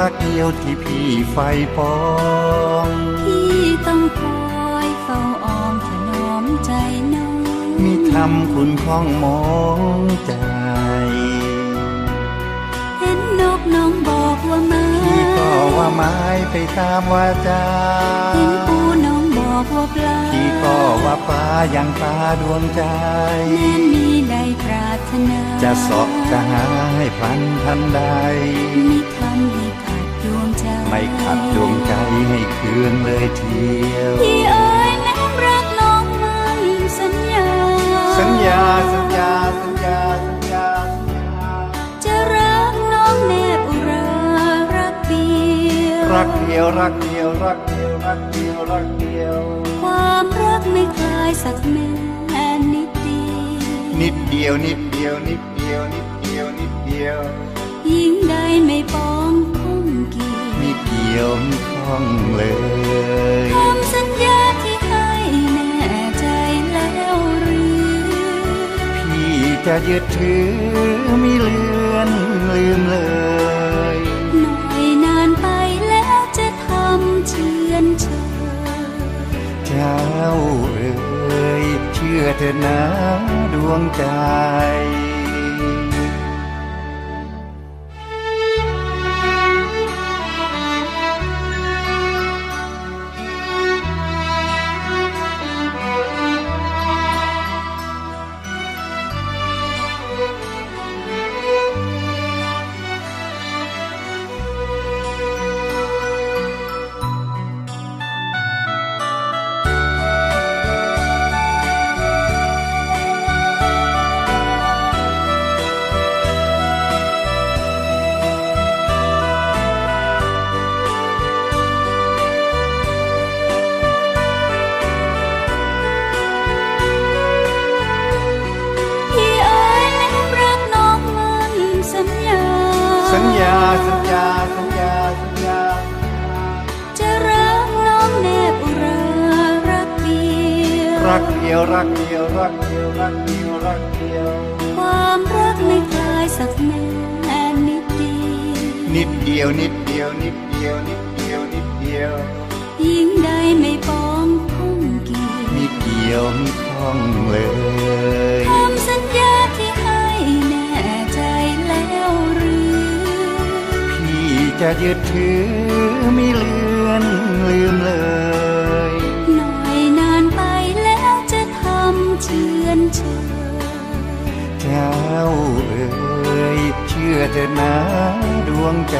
รักเดียวที่พี่ไฟปองพี่ต้องคอยเฝ้าออมถนอมใจน้องมิทำคุณพ้องมองใจ เห็นนกน้องบอกว่ามาพี่ก็ว่าไม้ไปตามวาจาเห็นปูน้อง บอกว่าปลาพี่ก็ว่าฟ้ายังฟ้าดวงใจแน่นมีได้ปรารถนา จะสอบจะหาให้พลันทันใดมิทำให้ขาดดวงใจ ไม่ขัดดวงใจให้เคืองเลยเทียวพี่เอ๋ยแม้รักน้องมันสัญญาสัญญา สัญญาสัญญาสัญญาสัญญาจะรักน้องแนบอุรารักเดียวรักเดียวรักเดียว รักเดียวรักเดียวรักเดียว ความรักไม่คลายสักแม้นิดเดียวนิดเดียวนิดเดียวนิดเดียวนิดเดียวนิดเดียวยิ่งได้ไม่ปองคงเกี่ยวนิดเดียวไม่คล่องเลยคำสัญญาที่ให้แน่ใจแล้วหรือพี่จะยึดถือไม่เลือนลืมเลย เชื่อเธอะนะดวงใจ ญญาสัญญาสัญญาสัญญา จะรักน้องแนบอุรารักเดียวรักเดียวรักเดียวรักเดียวรักเดียวรักเดียว ความรักไม่คลายสักแม้นิดเดียวนิดเดียวนิดเดียวนิดเดียวนิดเดียวนิดเดียวยิ่งได้ไม่ปอ จะยึดถือไม่เลือนลืมเลย หน่อยนานไปแล้วจะทำเชื่อนเชยเจ้าเอ๋ยเชื่อเถอะนะดวงใจ